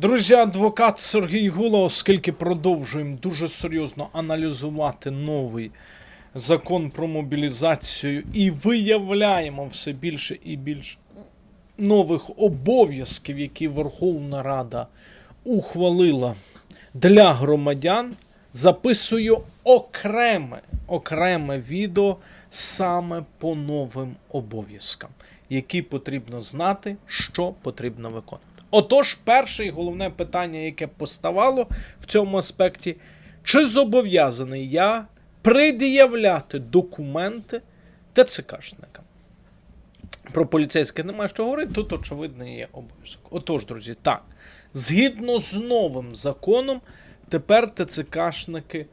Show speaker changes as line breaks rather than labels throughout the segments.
Друзі, адвокат Сергій Гула, оскільки продовжуємо дуже серйозно аналізувати новий закон про мобілізацію і виявляємо все більше і більше нових обов'язків, які Верховна Рада ухвалила для громадян, записую окреме, окреме відео саме по новим обов'язкам, які потрібно знати, що потрібно виконувати. Отож, перше і головне питання, яке поставало в цьому аспекті, чи зобов'язаний я пред'являти документи ТЦКшникам? Про поліцейське немає що говорити, тут очевидно є обов'язок. Отож, друзі, так, згідно з новим законом, тепер ТЦКшники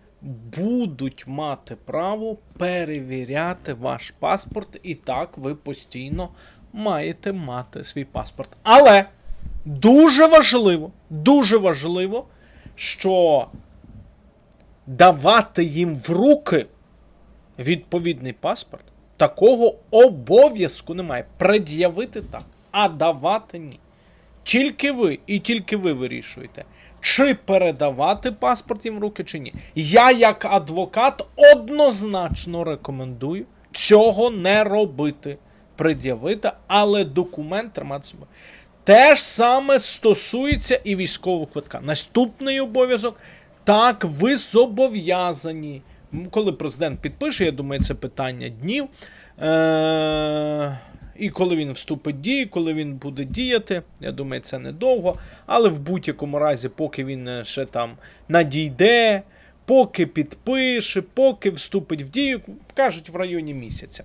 будуть мати право перевіряти ваш паспорт, і так ви постійно маєте мати свій паспорт. Але дуже важливо, дуже важливо, що давати їм в руки відповідний паспорт, такого обов'язку немає. Пред'явити так, а давати ні. Тільки ви і тільки ви вирішуєте, чи передавати паспорт їм в руки, чи ні. Я, як адвокат, однозначно рекомендую цього не робити. Пред'явити, але документ тримати собою. Те ж саме стосується і військового квитка. Наступний обов'язок. Так, ви зобов'язані. Коли президент підпише, я думаю, це питання днів. Е- і коли він вступить в дію, коли він буде діяти, я думаю, це недовго. Але в будь-якому разі, поки він е, ще там надійде, поки підпише, поки вступить в дію, кажуть в районі місяця.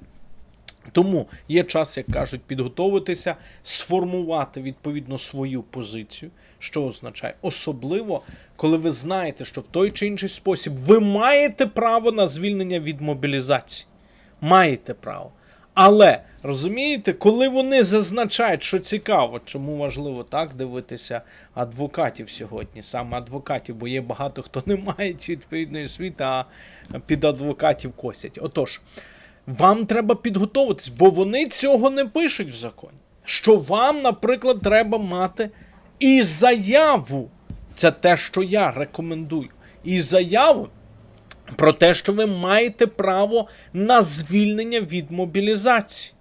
Тому є час, як кажуть, підготовитися, сформувати відповідно свою позицію, що означає, особливо, коли ви знаєте, що в той чи інший спосіб ви маєте право на звільнення від мобілізації. Маєте право. Але розумієте, коли вони зазначають, що цікаво, чому важливо так дивитися адвокатів сьогодні, саме адвокатів, бо є багато хто не має відповідної освіти, а під адвокатів косять. Отож, вам треба підготуватись, бо вони цього не пишуть в законі. Що вам, наприклад, треба мати і заяву. Це те, що я рекомендую. І заяву про те, що ви маєте право на звільнення від мобілізації.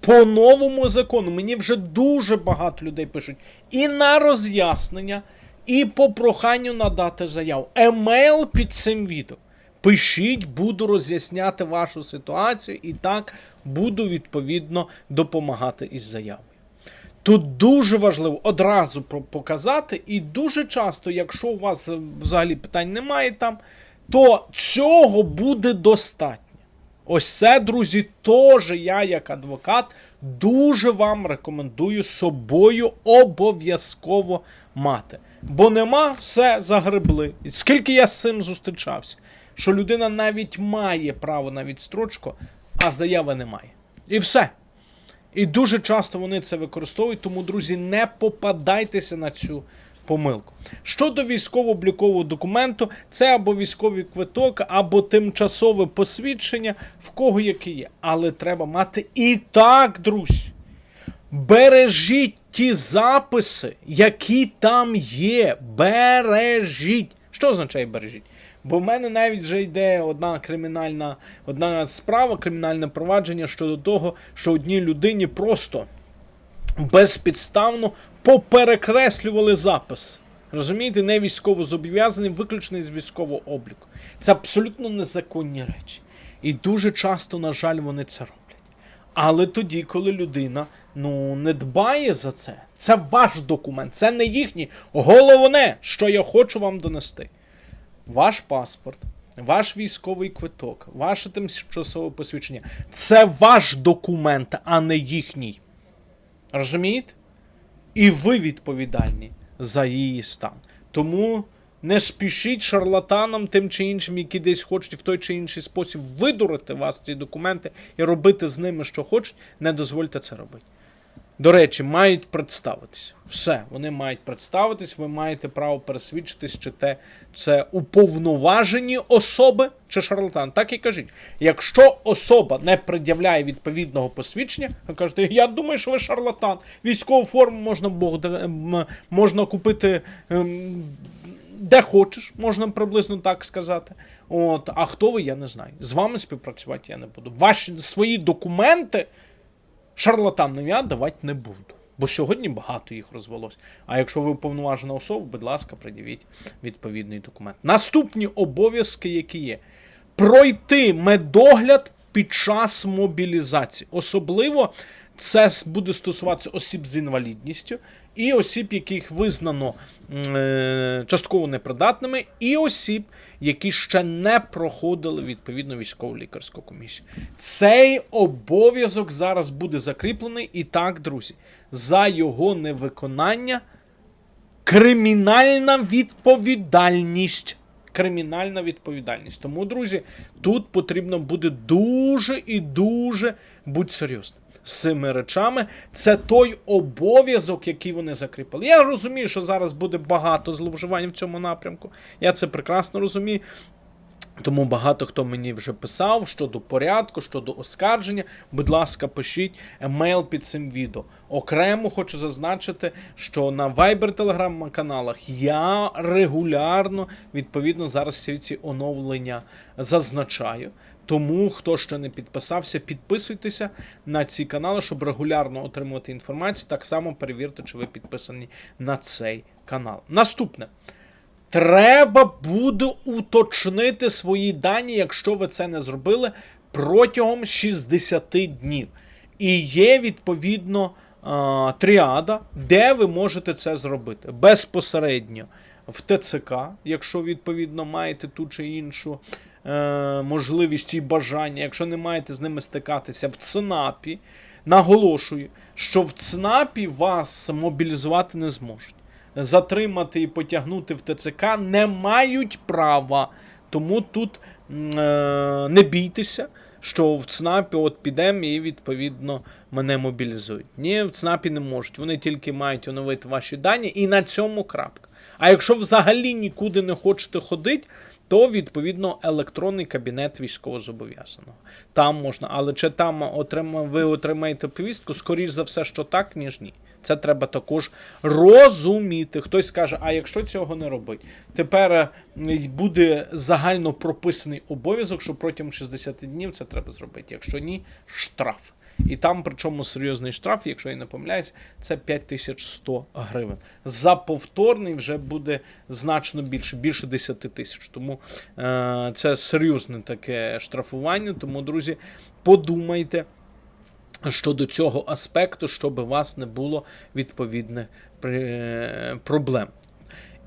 По новому закону мені вже дуже багато людей пишуть і на роз'яснення, і по проханню надати заяву. Емейл під цим відео. Пишіть, буду роз'ясняти вашу ситуацію, і так буду відповідно допомагати із заявою. Тут дуже важливо одразу показати, і дуже часто, якщо у вас е, взагалі питань немає там, то цього буде достатньо. Ось це, друзі, теж я, як адвокат, дуже вам рекомендую собою обов'язково мати. Бо нема, все загребли. Скільки я з цим зустрічався, що людина навіть має право на відстрочку, а заяви немає. І все. І дуже часто вони це використовують, тому, друзі, не попадайтеся на цю помилку. Щодо військово-облікового документу, це або військовий квиток, або тимчасове посвідчення, в кого яке є. Але треба мати і так, друзі. Бережіть ті записи, які там є. Бережіть. Що означає бережіть? Бо в мене навіть вже йде одна кримінальна, одна справа, кримінальне провадження щодо того, що одній людині просто безпідставно поперекреслювали запис. Розумієте, не військово зобов'язаний, виключений з військового обліку. Це абсолютно незаконні речі. І дуже часто, на жаль, вони це роблять. Але тоді, коли людина ну, не дбає за це, це ваш документ, це не їхній. Головне, що я хочу вам донести. Ваш паспорт, ваш військовий квиток, ваше тимчасове посвідчення це ваш документ, а не їхній. Розумієте? І ви відповідальні за її стан. Тому не спішіть шарлатанам тим чи іншим, які десь хочуть в той чи інший спосіб видурити вас ці документи і робити з ними, що хочуть. Не дозвольте це робити. До речі, мають представитись. Все, вони мають представитись, ви маєте право пересвідчитись, чи те це уповноважені особи чи шарлатан. Так і кажіть. Якщо особа не пред'являє відповідного посвідчення, ви кажете, я думаю, що ви шарлатан. Військову форму можна, Бог, да- м, можна купити. ем, де хочеш, можна приблизно так сказати. От, а хто ви, я не знаю. З вами співпрацювати я не буду. Ваші свої документи шарлатанам я давати не буду. Бо сьогодні багато їх розвелось. А якщо ви уповноважена особа, будь ласка, приділіть відповідний документ. Наступні обов'язки, які є: пройти медогляд під час мобілізації. Особливо це буде стосуватися осіб з інвалідністю і осіб, яких визнано е, частково непридатними, і осіб, які ще не проходили відповідну військово лікарську комісію. Цей обов'язок зараз буде закріплений. І так, друзі, за його невиконання кримінальна відповідальність. Кримінальна відповідальність. Тому, друзі, тут потрібно буде дуже і дуже бути серйозним. З цими речами це той обов'язок, який вони закріпили. Я розумію, що зараз буде багато зловживань в цьому напрямку. Я це прекрасно розумію. Тому багато хто мені вже писав щодо порядку, щодо оскарження. Будь ласка, пишіть емейл під цим відео. Окремо хочу зазначити, що на Viber Telegram каналах я регулярно відповідно зараз всі ці оновлення зазначаю. Тому, хто ще не підписався, підписуйтеся на ці канали, щоб регулярно отримувати інформацію. Так само перевірте, чи ви підписані на цей канал. Наступне. Треба буде уточнити свої дані, якщо ви це не зробили протягом 60 днів. І є відповідно тріада, де ви можете це зробити безпосередньо в ТЦК, якщо відповідно маєте ту чи іншу е, можливість і бажання, якщо не маєте з ними стикатися в ЦНАПі. Наголошую, що в ЦНАПі вас мобілізувати не зможуть затримати і потягнути в ТЦК не мають права. Тому тут е, не бійтеся, що в ЦНАПі от підемо і відповідно мене мобілізують. Ні, в ЦНАПі не можуть. Вони тільки мають оновити ваші дані, і на цьому крапка. А якщо взагалі нікуди не хочете ходити, то відповідно електронний кабінет військовозобов'язаного. Там можна, але чи там отрима, ви отримаєте повістку, скоріш за все, що так, ніж ні. Це треба також розуміти. Хтось скаже, а якщо цього не робить, тепер е, буде загально прописаний обов'язок, що протягом 60 днів це треба зробити. Якщо ні, штраф. І там, причому серйозний штраф, якщо я не помиляюсь, це 5100 гривень. За повторний вже буде значно більше, більше 10 тисяч. Тому е, це серйозне таке штрафування. Тому, друзі, подумайте щодо цього аспекту, щоб у вас не було відповідних е, проблем.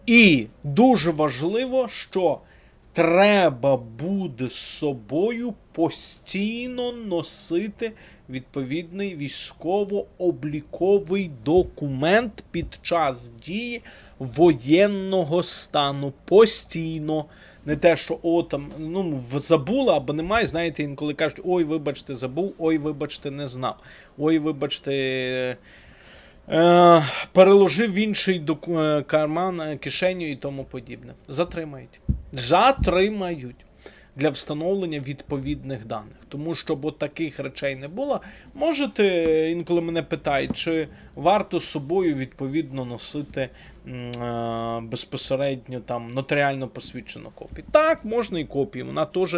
І дуже важливо, що треба буде з собою постійно носити відповідний військово-обліковий документ під час дії воєнного стану. Постійно. Не те, що о, там, ну, забула або немає, знаєте, інколи кажуть, ой, вибачте, забув, ой, вибачте, не знав. Ой, вибачте, е, переложив в інший е, карман, е, кишеню і тому подібне. Затримають. Затримають для встановлення відповідних даних. Тому що, бо таких речей не було, можете, інколи мене питають, чи варто з собою відповідно носити е, безпосередньо там нотаріально посвідчену копію. Так, можна і копію, вона теж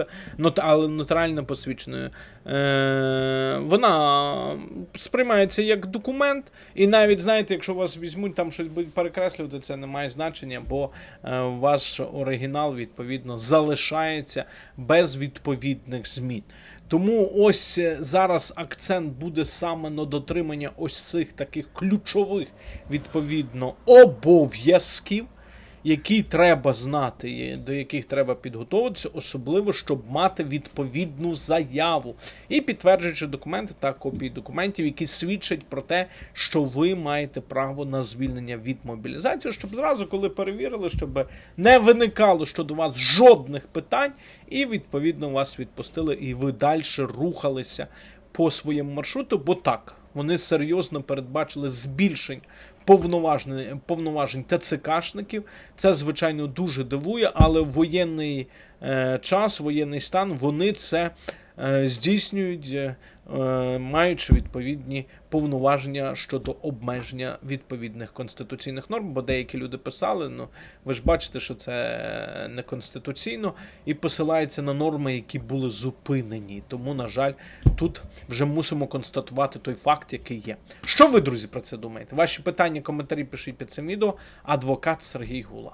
але нотаріально посвідченою. Е, вона сприймається як документ, і навіть знаєте, якщо вас візьмуть, там щось будуть перекреслювати, це не має значення, бо е, ваш оригінал відповідно залишається без відповідних змін. Тому ось е, зараз акцент буде саме на дотримання ось цих таких ключових відповідно обов'язків, які треба знати, до яких треба підготуватися, особливо щоб мати відповідну заяву і підтверджуючи документи та копії документів, які свідчать про те, що ви маєте право на звільнення від мобілізації, щоб зразу, коли перевірили, щоб не виникало щодо вас жодних питань, і відповідно вас відпустили, і ви далі рухалися по своєму маршруту, бо так. Вони серйозно передбачили збільшення повноважень, повноважень ТЦКшників. Це, звичайно, дуже дивує, але в воєнний е, час, воєнний стан, вони це е, здійснюють, е, маючи відповідні повноваження щодо обмеження відповідних конституційних норм, бо деякі люди писали, ну ви ж бачите, що це неконституційно, і посилається на норми, які були зупинені. Тому, на жаль, тут вже мусимо констатувати той факт, який є. Що ви, друзі, про це думаєте? Ваші питання, коментарі пишіть під цим відео. Адвокат Сергій Гула.